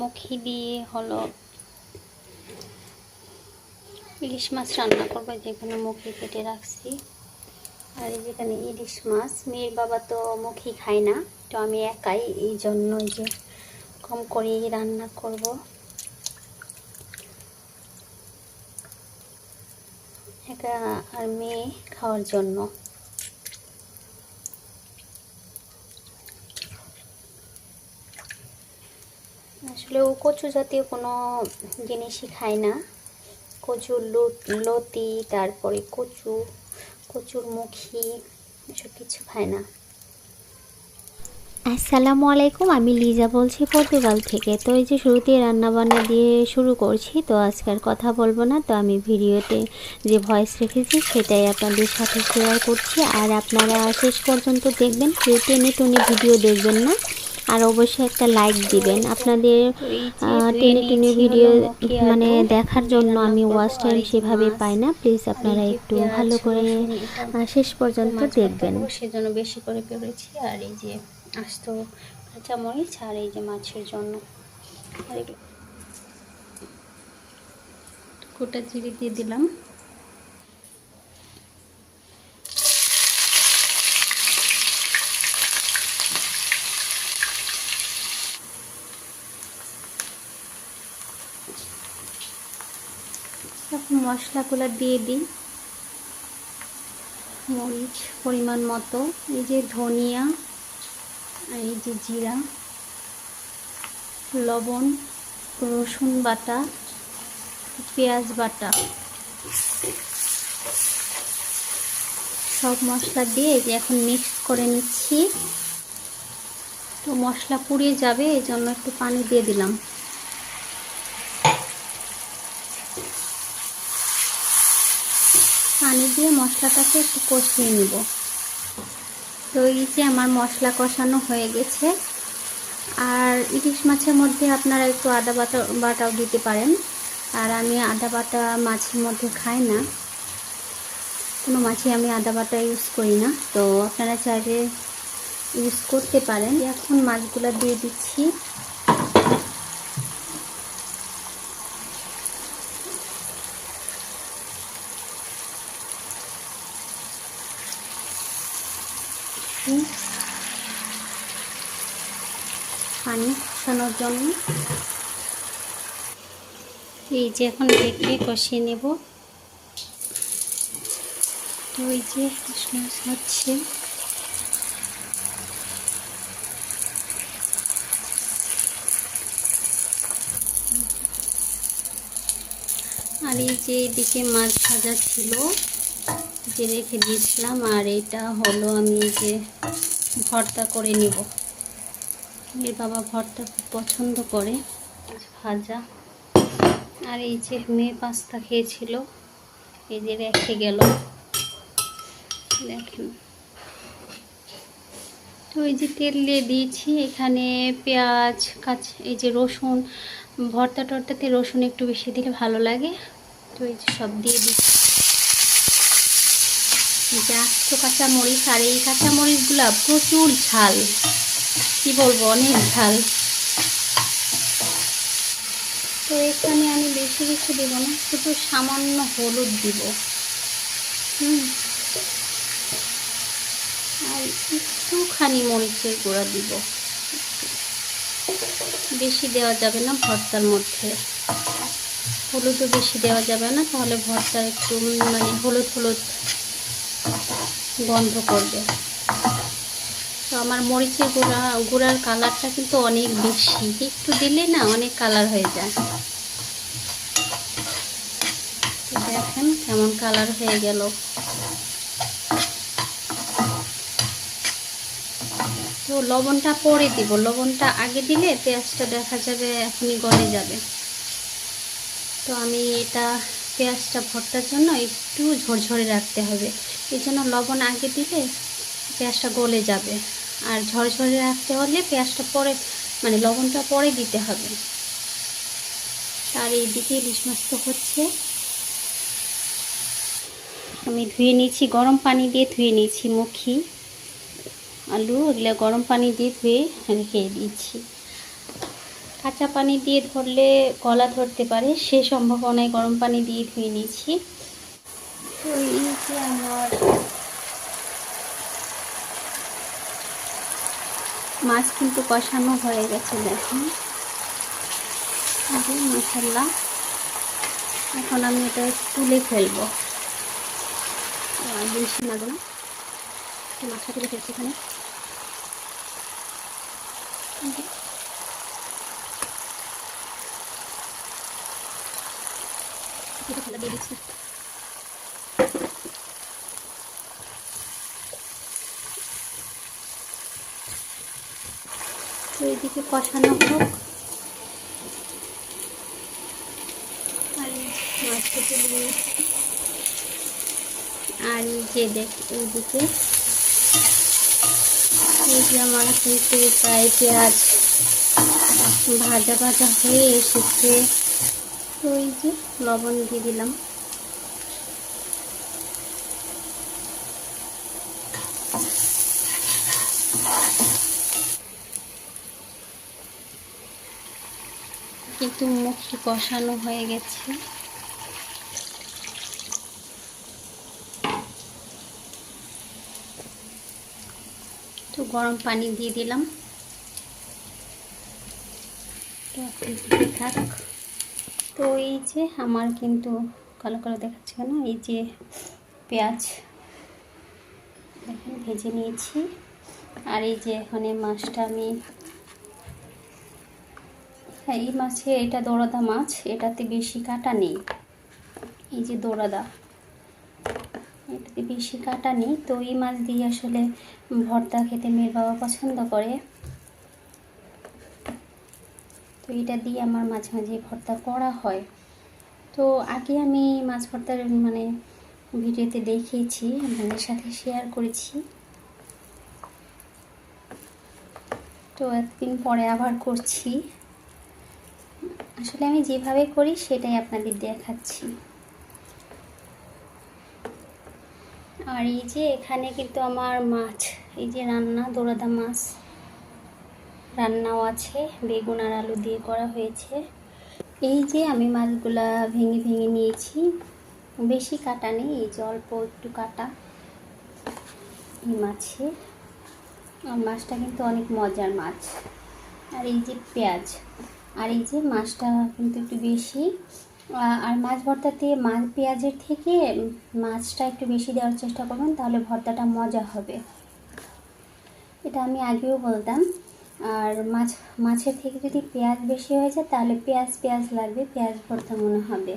মুখি দিয়ে হলো ইলিশ মাছ রান্না করব যেখানে মুখি কেটে রাখছি। আর যেখানে ইলিশ মাছ, মেয়ের বাবা তো মুখি খায় না, তো আমি একাই এই জন্য যে কম করেই রান্না করব। একা আর মেয়ে খাওয়ার জন্য। আসলে ও কচু জাতীয় কোনো জিনিসই খায় না। কচুর লতি, তারপরে কচু, কচুর মুখি, এসব কিছু খায় না। আসসালামু আলাইকুম, আমি লিজা বলছি পর্তুগাল থেকে। তো এই যে শুরুতেই রান্নাবান্না দিয়ে শুরু করছি, তো আজকের কথা বলব না, তো আমি ভিডিওতে যে ভয়েস রেখেছি সেটাই আপনাদের সাথে শেয়ার করছি। আর আপনারা শেষ পর্যন্ত দেখবেন, কেউ টেনে টুনে ভিডিও দেখবেন না। আর অবশ্যই একটা লাইক দিবেন। আপনাদের টেনে টেনে ভিডিও মানে দেখার জন্য আমি ওয়াচ টাইম সেভাবে পাই না। প্লিজ আপনারা একটু ভালো করে শেষ পর্যন্ত দেখবেন। সেজন্য বেশি করে করেছি আর এই যে আস্ত কাঁচামরিচ আর এই যে মাছের জন্য। আর এই গোটা জিরে দিয়ে দিলাম এখন মশলাগুলো দিয়ে দিই। মরিচ পরিমাণ মতো, এই যে ধনিয়া, এই যে জিরা, লবণ, রসুন বাটা, পেঁয়াজ বাটা। সব মশলা দিয়ে যে এখন মিক্স করে নিচ্ছি। তো মশলা পুড়িয়ে যাবে, এই জন্য একটু পানি দিয়ে দিলাম পানি দিয়ে মশলাটাকে একটু কষিয়ে নিব। তো এই যে আমার মশলা কষানো হয়ে গেছে। আর ইলিশ মাছের মধ্যে আপনারা একটু আদা বাটা, বাটাও দিতে পারেন। আর আমি আদা বাটা মাছের মধ্যে খাই না। কোনো মাছে আমি আদা বাটা ইউজ করি না। তো আপনারা চাইলে ইউজ করতে পারেন। এখন মাছগুলো দিয়ে দিচ্ছি। হুম। পানি কষানোর জন্য। এই যে এখন দেখে কষিয়ে নেব। তো এই যে হচ্ছে। আর এই যে এদিকে মাছ ভাজা ছিল। যে রেখে দিয়েছিলাম, আর এটা হলো আমি যে ভর্তা করে নিব। এর বাবা ভর্তা খুব পছন্দ করে, ভাজা। আর এই যে মেয়ে পাস্তা খেয়েছিল, এই যে রেখে গেল। দেখেন। তো এই যে তেল দিয়ে দিয়েছি, এখানে পেঁয়াজ, কাঁচ, এই যে রসুন, ভর্তা টর্তাতে রসুন একটু বেশি দিলে ভালো লাগে। তো এই যে সব দিয়ে দিচ্ছি। যে আস্ত কাঁচামরিচ আর এই কাঁচামরিচগুলো প্রচুর ঝাল। কি বলব, অনেক ঝাল। তো এখানে আমি বেশি কিছু দেব না, শুধু সামান্য হলুদ দিব। হুম। আর একটুখানি মরিচের গুঁড়া দিব। বেশি দেওয়া যাবে না ভর্তার মধ্যে। হলুদও বেশি দেওয়া যাবে না, তাহলে ভর্তা একটু মানে হলুদ হলুদ গন্ধ করবে। তো আমার মরিচের গুঁড়া, গুঁড়ার কালারটা কিন্তু অনেক বেশি। একটু দিলে না অনেক কালার হয়ে যায়। দেখেন কেমন কালার হয়ে গেল। তো লবণটা পরে দিব। লবণটা আগে দিলে পেঁয়াজটা দেখা যাবে এখনই গলে যাবে। তো আমি এটা পেঁয়াজটা ভর্তার জন্য একটু ঝরঝরে রাখতে হবে। এই জন্য লবণ আগে দিলে পেঁয়াজটা গলে যাবে। আর ঝরঝরে রাখতে হলে পেঁয়াজটা পরে মানে লবণটা পরে দিতে হবে। আর এইদিকে ইলিশ মাছ তো হচ্ছে। আমি ধুয়ে নিয়েছি, গরম পানি দিয়ে ধুয়ে নিয়েছি মুখি। আলু এগুলো গরম পানি দিয়ে ধুয়ে রেখে দিয়েছি কাঁচা পানি দিয়ে ধরলে গলা ধরতে পারে, সে সম্ভাবনায় গরম পানি দিয়ে ধুয়ে নিয়েছি। তো যে আমার মাছ কিন্তু কষানো হয়ে গেছে দেখুন মশলা এখন আমি এটা তুলে ফেলব। বেশি না তো মাছটা তুলে ফেলছি এখানে। দিয়ে দিচ্ছি। তো এদিকে কষানো হোক। আর আর যে দেখ, এইদিকে এই যে আমার কিন্তু প্রায় পেঁয়াজ ভাজা ভাজা হয়ে এসেছে। তো এই যে লবণ দিয়ে দিলাম। কিন্তু মুখটি কষানো হয়ে গেছে। তো গরম পানি দিয়ে দিলাম। তো থাক। তো এই যে আমার কিন্তু, কালো কালো দেখাচ্ছে কেন এই যে পেঁয়াজ দেখেন, ভেজে নিয়েছি। আর এই যে এখানে মাছটা আমি এই মাছে এটা দোড়াদা মাছ, এটাতে বেশি কাটা নেই। এই যে দোড়াদা এটাতে বেশি কাটা নেই। তো এই মাছ দিয়ে আসলে ভর্তা খেতে মেয়ের বাবা পছন্দ করে। তো এটা দিয়ে আমার মাঝে মাঝে ভর্তা করা হয়। তো আগে আমি মাছ ভর্তার মানে ভিডিওতে দেখিয়েছি, আপনাদের সাথে শেয়ার করেছি। তো একদিন পরে আবার করছি। আসলে আমি যেভাবে করি সেটাই আপনাদের দেখাচ্ছি। আর এই যে এখানে কিন্তু আমার মাছ, এই যে রান্না, দোরাদা মাছ রান্নাও আছে, বেগুন আর আলু দিয়ে করা হয়েছে। এই যে আমি মাছগুলা ভেঙে ভেঙে নিয়েছি, বেশি কাটা নেই, এই যে অল্প একটু কাটা এই মাছে। আর মাছটা কিন্তু অনেক মজার মাছ। আর এই যে পেঁয়াজ আর এই যে মাছটা কিন্তু একটু বেশি আর মাছ ভর্তাতে মাছ পেঁয়াজের থেকে মাছটা একটু বেশি দেওয়ার চেষ্টা করবেন, তাহলে ভর্তাটা মজা হবে। এটা আমি আগেও বলতাম, আর মাছ, মাছের থেকে যদি পেঁয়াজ বেশি হয়ে যায়, তাহলে পেঁয়াজ পেঁয়াজ লাগবে, পেঁয়াজ ভর্তা মনে হবে।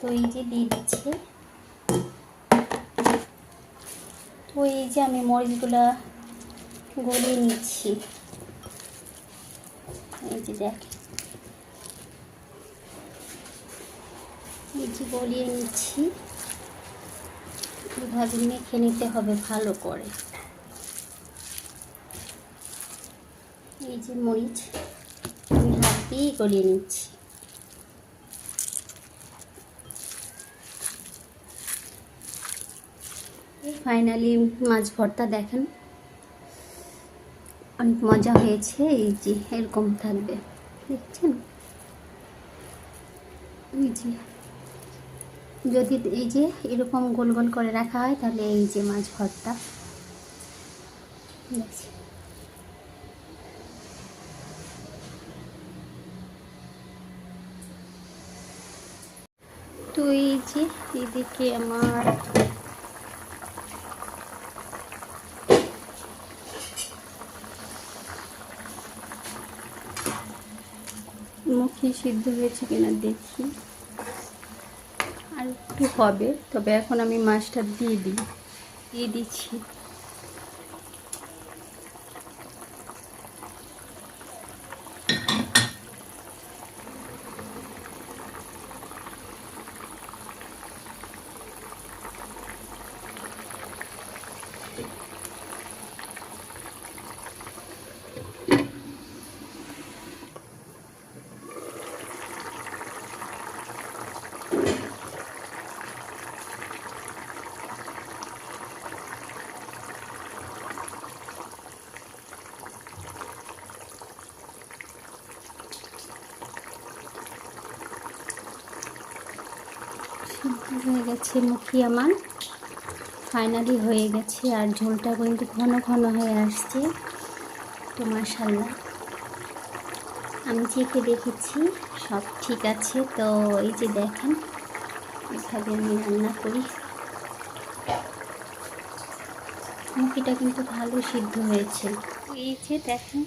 তো এই যে দিয়ে দিচ্ছি। তো এই যে আমি মরিচগুলো গলিয়ে নিচ্ছি। এই যে দেখ। এই যে গলিয়ে নিচ্ছি। এভাবে মেখে নিতে হবে ভালো করে। এই যে মরিচ আমি হাত দিয়েই গলিয়ে নিচ্ছি। ফাইনালি মাছ ভর্তা দেখেন। অনেক মজা হয়েছে, এই যে এরকম থাকবে। দেখছেন? এই যে। যদি এই যে এরকম গোল গোল করে রাখা হয়, তাহলে এই যে মাছ ভর্তা। তো এই যে এদিকে আমার মুখে সিদ্ধ হয়েছে কিনা দেখি। আর একটু হবে, তবে এখন আমি মাছটা দিয়ে দিই। দিয়ে দিচ্ছি। গেছে মুখি আমার। ফাইনালি হয়ে গেছে আর ঝোলটা কিন্তু ঘন ঘন হয়ে আসছে। তো মাশাল্লাহ আমি চেখে দেখেছি, সব ঠিক আছে। তো এই যে দেখেন এভাবে আমি রান্না করি। মুখিটা কিন্তু ভালো সিদ্ধ হয়েছে। এই যে দেখেন,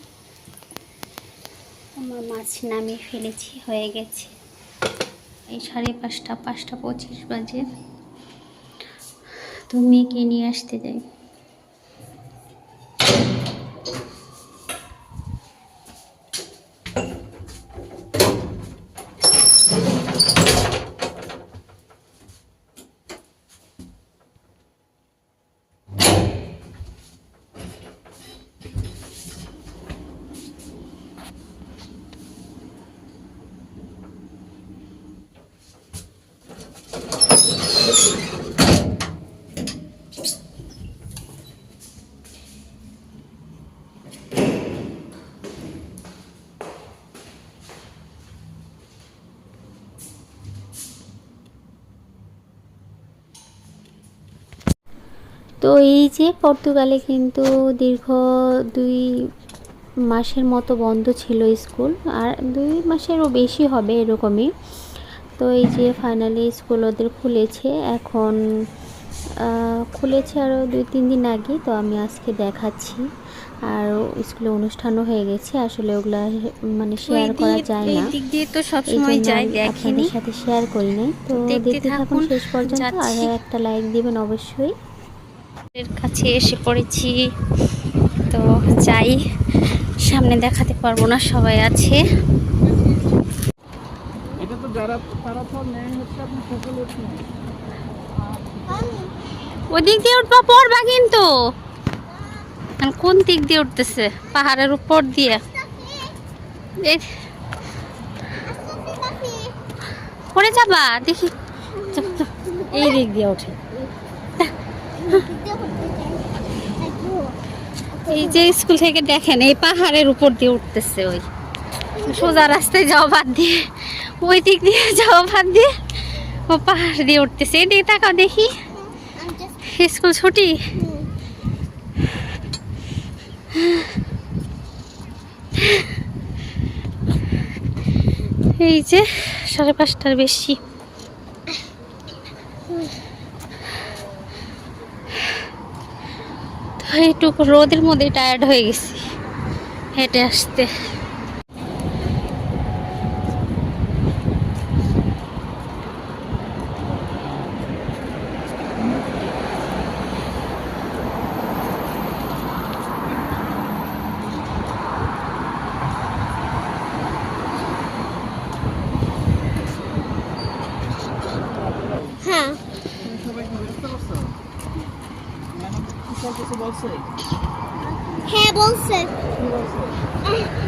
আমার মাছ নামিয়ে ফেলেছি, হয়ে গেছে। এই সাড়ে পাঁচটা পাঁচটা পঁচিশ বাজে। তো মেয়েকে নিয়ে আসতে যাই। তো এই যে পর্তুগালে কিন্তু দীর্ঘ দুই মাসের মতো বন্ধ ছিল স্কুল, আর দুই মাসেরও বেশি হবে এরকমই। তো এই যে ফাইনালি স্কুল ওদের খুলেছে এখন খুলেছে আরও দুই তিন দিন আগে তো আমি আজকে দেখাচ্ছি। আর স্কুলে অনুষ্ঠানও হয়ে গেছে আসলে ওগুলা মানে শেয়ার করা যায় না। দিক দিয়ে তো এই সবসময় জন্য যাই দেখিনি। সাথে শেয়ার করি নাই। তো দেখতে থাকুন শেষ পর্যন্ত আর একটা লাইক দিবেন অবশ্যই। এর কাছে এসে পড়েছি তো যাই সামনে দেখাতে পারব না সবাই আছে। যারা তারা তো নেয় হচ্ছে আপনি সকলের নেয় ওদিক দিয়ে উঠবা, পড়বা কিন্তু। কোন দিক দিয়ে উঠতেছে? পাহাড়ের উপর দিয়ে। পড়ে যাবা, দেখি। এই দিক দিয়ে ওঠে এই যে স্কুল থেকে দেখেন, এই পাহাড়ের উপর দিয়ে উঠতেছে ওই। সোজা রাস্তায় যাওয়া বাদ দিয়ে। ওই দিক দিয়ে যাওয়া বাদ দিয়ে ও পাহাড় দিয়ে উঠতেছে। এদিকে তাকাও দেখি। স্কুল ছুটি? এই যে সাড়ে পাঁচটার বেশি। তো এইটুকু রোদের মধ্যে টায়ার্ড হয়ে গেছি। হেঁটে আসতে হ্যাঁ তুমি সবাইকে বুঝতে পারছ ম্যাডাম কি সব কিছু বলছে হ্যাঁ বলছে কি বলছে